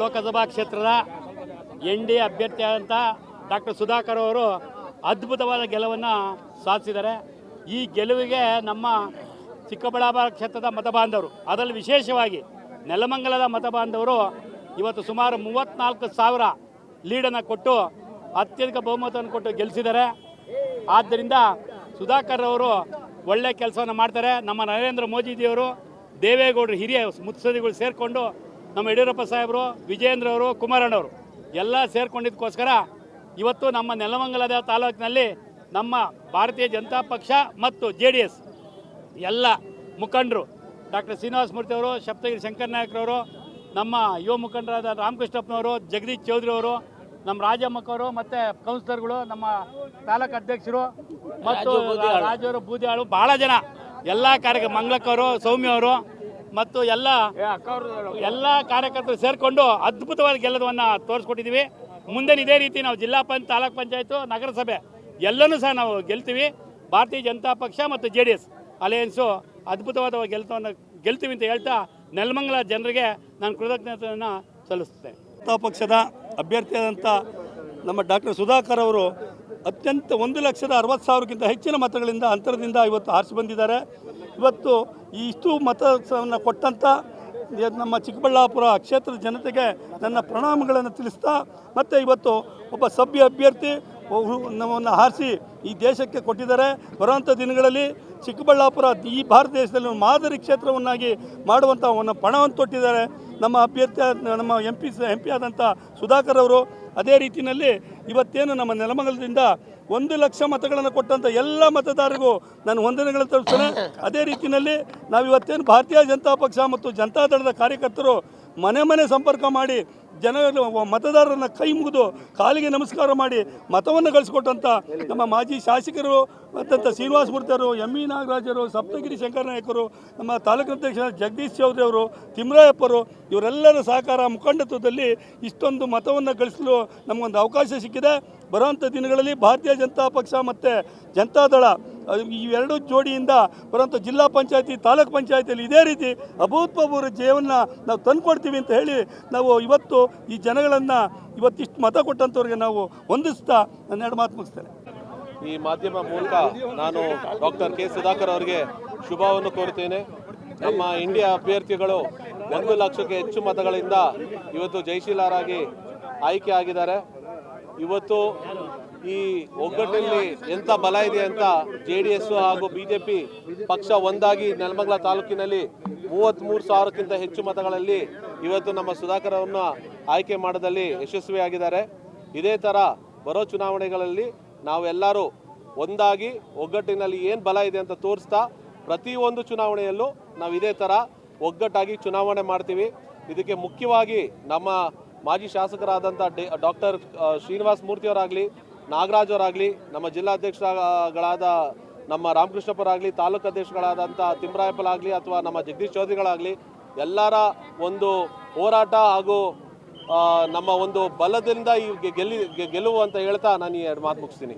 ಲೋಕಸಭಾ ಕ್ಷೇತ್ರದ N D ಅಭ್ಯರ್ಥಿಯಾದಂಥ doctor Sudhakar ಅವರು ಅದ್ಭುತವಾದ ಗೆಲುವನ್ನು ಸಾಧಿಸಿದ್ದಾರೆ. ಈ ಗೆಲುವಿಗೆ ನಮ್ಮ ಚಿಕ್ಕಬಳ್ಳಾಪುರ ಕ್ಷೇತ್ರದ ಮತಬಾಂಧವರು, ಅದರಲ್ಲಿ ವಿಶೇಷವಾಗಿ ನೆಲಮಂಗಲದ ಮತಬಾಂಧವರು ಇವತ್ತು ಸುಮಾರು ಮೂವತ್ತ್ನಾಲ್ಕು ಸಾವಿರ ಲೀಡನ್ನು ಕೊಟ್ಟು ಅತ್ಯಧಿಕ ಬಹುಮತವನ್ನು ಕೊಟ್ಟು ಗೆಲ್ಲಿಸಿದ್ದಾರೆ ಆದ್ದರಿಂದ ಸುಧಾಕರ್ ಅವರು ಒಳ್ಳೆಯ ಕೆಲಸವನ್ನು ಮಾಡ್ತಾರೆ. ನಮ್ಮ ನರೇಂದ್ರ ಮೋದಿಜಿಯವರು ದೇವೇಗೌಡರು ಹಿರಿಯ ಮುತ್ಸದಿಗಳು ಸೇರಿಕೊಂಡು ನಮ್ಮ ಯಡಿಯೂರಪ್ಪ ಸಾಹೇಬರು ವಿಜಯೇಂದ್ರ ಅವರು ಕುಮಾರಣ್ಣವರು ಎಲ್ಲ ಸೇರ್ಕೊಂಡಿದ್ದಕ್ಕೋಸ್ಕರ ಇವತ್ತು ನಮ್ಮ ನೆಲಮಂಗಲದ ತಾಲೂಕಿನಲ್ಲಿ ನಮ್ಮ ಭಾರತೀಯ ಜನತಾ ಪಕ್ಷ ಮತ್ತು ಜೆ ಡಿ ಎಸ್ ಎಲ್ಲ ಮುಖಂಡರು ಡಾಕ್ಟರ್ ಶ್ರೀನಿವಾಸ ಮೂರ್ತಿ ಅವರು ಸಪ್ತಗಿರಿ ಶಂಕರ್ ನಾಯಕ್ರವರು ನಮ್ಮ ಯುವ ಮುಖಂಡರಾದ ರಾಮಕೃಷ್ಣಪ್ಪನವರು ಜಗದೀಶ್ ಚೌಧರಿ ಅವರು ನಮ್ಮ ರಾಜಮ್ಮಕ್ಕವರು ಮತ್ತು ಕೌನ್ಸಿಲರ್ಗಳು ನಮ್ಮ ತಾಲೂಕು ಅಧ್ಯಕ್ಷರು ಮತ್ತು ರಾಜವರು ಬೂದಿಯಾಳು. ಭಾಳ ಜನ. ಎಲ್ಲ ಕಾರ್ಯ ಮಂಗಳಕ್ಕವರು ಸೌಮ್ಯ ಅವರು ಮತ್ತು ಎಲ್ಲ ಎಲ್ಲ ಕಾರ್ಯಕರ್ತರು ಸೇರಿಕೊಂಡು ಅದ್ಭುತವಾದ ಗೆಲ್ಲದವನ್ನ ತೋರಿಸ್ಕೊಟ್ಟಿದ್ದೀವಿ ಮುಂದೆ ಇದೇ ರೀತಿ ನಾವು ಜಿಲ್ಲಾ ಪಂಚಾಯತ್ ತಾಲೂಕ್ ಪಂಚಾಯತು ನಗರಸಭೆ ಎಲ್ಲನೂ ಸಹ ನಾವು ಗೆಲ್ತೀವಿ. ಭಾರತೀಯ ಜನತಾ ಪಕ್ಷ ಮತ್ತು ಜೆ ಡಿ ಎಸ್ ಅಲಯನ್ಸು ಅದ್ಭುತವಾದ ಗೆಲ್ತವನ್ನು ಗೆಲ್ತೀವಿ ಅಂತ ಹೇಳ್ತಾ ನೆಲಮಂಗಲ ಜನರಿಗೆ ನಾನು ಕೃತಜ್ಞತೆಯನ್ನು ಸಲ್ಲಿಸುತ್ತೇನೆ. ಜನತಾ ಪಕ್ಷದ ಅಭ್ಯರ್ಥಿಯಾದಂಥ ನಮ್ಮ ಡಾಕ್ಟರ್ ಸುಧಾಕರ್ ಅವರು ಅತ್ಯಂತ ಒಂದು ಲಕ್ಷದ ಅರವತ್ತು ಸಾವಿರಕ್ಕಿಂತ ಹೆಚ್ಚಿನ ಮತಗಳಿಂದ ಅಂತರದಿಂದ ಇವತ್ತು ಆರಿಸಿ ಬಂದಿದ್ದಾರೆ. ಇವತ್ತು ಇಷ್ಟು ಮತವನ್ನು ಕೊಟ್ಟಂಥ ನಮ್ಮ ಚಿಕ್ಕಬಳ್ಳಾಪುರ ಕ್ಷೇತ್ರದ ಜನತೆಗೆ ನನ್ನ ಪ್ರಣಾಮಗಳನ್ನು ತಿಳಿಸ್ತಾ ಮತ್ತು ಇವತ್ತು ಒಬ್ಬ ಸಭ್ಯ ಅಭ್ಯರ್ಥಿ ನಮ್ಮನ್ನು ಹಾರಿಸಿ ಈ ದೇಶಕ್ಕೆ ಕೊಟ್ಟಿದ್ದಾರೆ. ಬರುವಂಥ ದಿನಗಳಲ್ಲಿ ಚಿಕ್ಕಬಳ್ಳಾಪುರ ಈ ಭಾರತ ದೇಶದಲ್ಲಿ ಮಾದರಿ ಕ್ಷೇತ್ರವನ್ನಾಗಿ ಮಾಡುವಂಥ ಒಂದು ಪಣವನ್ನು ತೊಟ್ಟಿದ್ದಾರೆ. ನಮ್ಮ ಅಭ್ಯರ್ಥಿ ನಮ್ಮ ಎಂ ಪಿ ಎಂ ಪಿ ಆದಂಥ ಸುಧಾಕರ್ ಅವರು. ಅದೇ ರೀತಿಯಲ್ಲಿ ಇವತ್ತೇನು ನಮ್ಮ ನೆಲಮಂಗಲದಿಂದ ಒಂದು ಲಕ್ಷ ಮತಗಳನ್ನು ಕೊಟ್ಟಂಥ ಎಲ್ಲ ಮತದಾರರಿಗೂ ನಾನು ವಂದನೆಗಳನ್ನು ತಲುಪಿಸ್ತೇನೆ. ಅದೇ ರೀತಿಯಲ್ಲಿ ನಾವು ಇವತ್ತೇನು ಭಾರತೀಯ ಜನತಾ ಪಕ್ಷ ಮತ್ತು ಜನತಾದಳದ ಕಾರ್ಯಕರ್ತರು ಮನೆ ಮನೆ ಸಂಪರ್ಕ ಮಾಡಿ ಜನ ಮತದಾರರನ್ನು ಕೈ ಮುಗಿದು ಕಾಲಿಗೆ ನಮಸ್ಕಾರ ಮಾಡಿ ಮತವನ್ನು ಗಳಿಸ್ಕೊಟ್ಟಂಥ ನಮ್ಮ ಮಾಜಿ ಶಾಸಕರು ಮತ್ತಂಥ ಶ್ರೀನಿವಾಸ ಮೂರ್ತಿಯವರು ಎಂ ಇ ನಾಗರಾಜರು, ಸಪ್ತಗಿರಿ ಶಂಕರ ನಾಯಕರು, ನಮ್ಮ ತಾಲೂಕು ಅಧ್ಯಕ್ಷ ಜಗದೀಶ್ ಚೌಧರಿ ಅವರು, ತಿಮ್ರಾಯಪ್ಪರು, ಇವರೆಲ್ಲರ ಸಹಕಾರ ಮುಖಂಡತ್ವದಲ್ಲಿ ಇಷ್ಟೊಂದು ಮತವನ್ನು ಗಳಿಸಲು ನಮಗೊಂದು ಅವಕಾಶ ಸಿಕ್ಕಿದೆ. ಬರುವಂಥ ದಿನಗಳಲ್ಲಿ ಭಾರತೀಯ ಜನತಾ ಪಕ್ಷ ಮತ್ತು ಜನತಾದಳ ಇವೆರಡು ಜೋಡಿಯಿಂದ ಬರುವಂಥ ಜಿಲ್ಲಾ ಪಂಚಾಯತಿ, ತಾಲೂಕ್ ಪಂಚಾಯತಿಯಲ್ಲಿ ಇದೇ ರೀತಿ ಅಭೂತಪೂರ್ವ ಜೀವನ ನಾವು ತಂದುಕೊಡ್ತೀವಿ ಅಂತ ಹೇಳಿ ನಾವು ಇವತ್ತು ಈ ಜನಗಳನ್ನು ಇವತ್ತಿಷ್ಟು ಮತ ಕೊಟ್ಟಂಥವ್ರಿಗೆ ನಾವು ಹೊಂದಿಸ್ತಾ ನನ್ನೆರಡು ಮಾತು ಮುಗಿಸ್ತೇನೆ. ಈ ಮಾಧ್ಯಮ ಮೂಲಕ ನಾನು ಡಾಕ್ಟರ್ ಕೆ ಸುಧಾಕರ್ ಅವರಿಗೆ ಶುಭವನ್ನು ಕೋರುತ್ತೇನೆ. ನಮ್ಮ ಇಂಡಿಯಾ ಅಭ್ಯರ್ಥಿಗಳು ಒಂದು ಲಕ್ಷಕ್ಕೆ ಹೆಚ್ಚು ಮತಗಳಿಂದ ಇವತ್ತು ಜಯಶೀಲರಾಗಿ ಆಯ್ಕೆ ಆಗಿದ್ದಾರೆ. ಇವತ್ತು ಈ ಒಗ್ಗಟ್ಟಿನಲ್ಲಿ ಎಂಥ ಬಲ ಇದೆ ಅಂತ ಜೆ ಡಿ ಎಸ್ ಹಾಗೂ ಬಿಜೆಪಿ ಪಕ್ಷ ಒಂದಾಗಿ ನೆಲಮಂಗಲ ತಾಲೂಕಿನಲ್ಲಿ ಮೂವತ್ತ್ಮೂರು ಸಾವಿರಕ್ಕಿಂತ ಹೆಚ್ಚು ಮತಗಳಲ್ಲಿ ಇವತ್ತು ನಮ್ಮ ಸುಧಾಕರ್ ಅವರನ್ನು ಆಯ್ಕೆ ಮಾಡೋದಲ್ಲಿ ಯಶಸ್ವಿಯಾಗಿದ್ದಾರೆ. ಇದೇ ಥರ ಬರೋ ಚುನಾವಣೆಗಳಲ್ಲಿ ನಾವೆಲ್ಲರೂ ಒಂದಾಗಿ ಒಗ್ಗಟ್ಟಿನಲ್ಲಿ ಏನು ಬಲ ಇದೆ ಅಂತ ತೋರಿಸ್ತಾ ಪ್ರತಿಯೊಂದು ಚುನಾವಣೆಯಲ್ಲೂ ನಾವು ಇದೇ ಥರ ಒಗ್ಗಟ್ಟಾಗಿ ಚುನಾವಣೆ ಮಾಡ್ತೀವಿ. ಇದಕ್ಕೆ ಮುಖ್ಯವಾಗಿ ನಮ್ಮ ಮಾಜಿ ಶಾಸಕರಾದಂಥ ಡಾಕ್ಟರ್ ಶ್ರೀನಿವಾಸ್ ಮೂರ್ತಿಯವರಾಗಲಿ ನಾಗರಾಜ್ ಅವರಾಗಲಿ ನಮ್ಮ ಜಿಲ್ಲಾಧ್ಯಕ್ಷಗಳಾದ ನಮ್ಮ ರಾಮಕೃಷ್ಣಪ್ಪರಾಗಲಿ, ತಾಲೂಕು ಅಧ್ಯಕ್ಷಗಳಾದಂಥ ತಿಮ್ರಾಯಪ್ಪಲಾಗಲಿ ಅಥವಾ ನಮ್ಮ ಜಗದೀಶ್ ಚೌಧರಿಗಳಾಗಲಿ, ಎಲ್ಲರ ಒಂದು ಹೋರಾಟ ಹಾಗೂ ನಮ್ಮ ಒಂದು ಬಲದಿಂದ ಈ ಗೆಲ್ಲಿ ಗೆಲುವು ಅಂತ ಹೇಳ್ತಾ ನಾನು ಈ ಎರಡು ಮಾತು ಮುಗಿಸ್ತೀನಿ.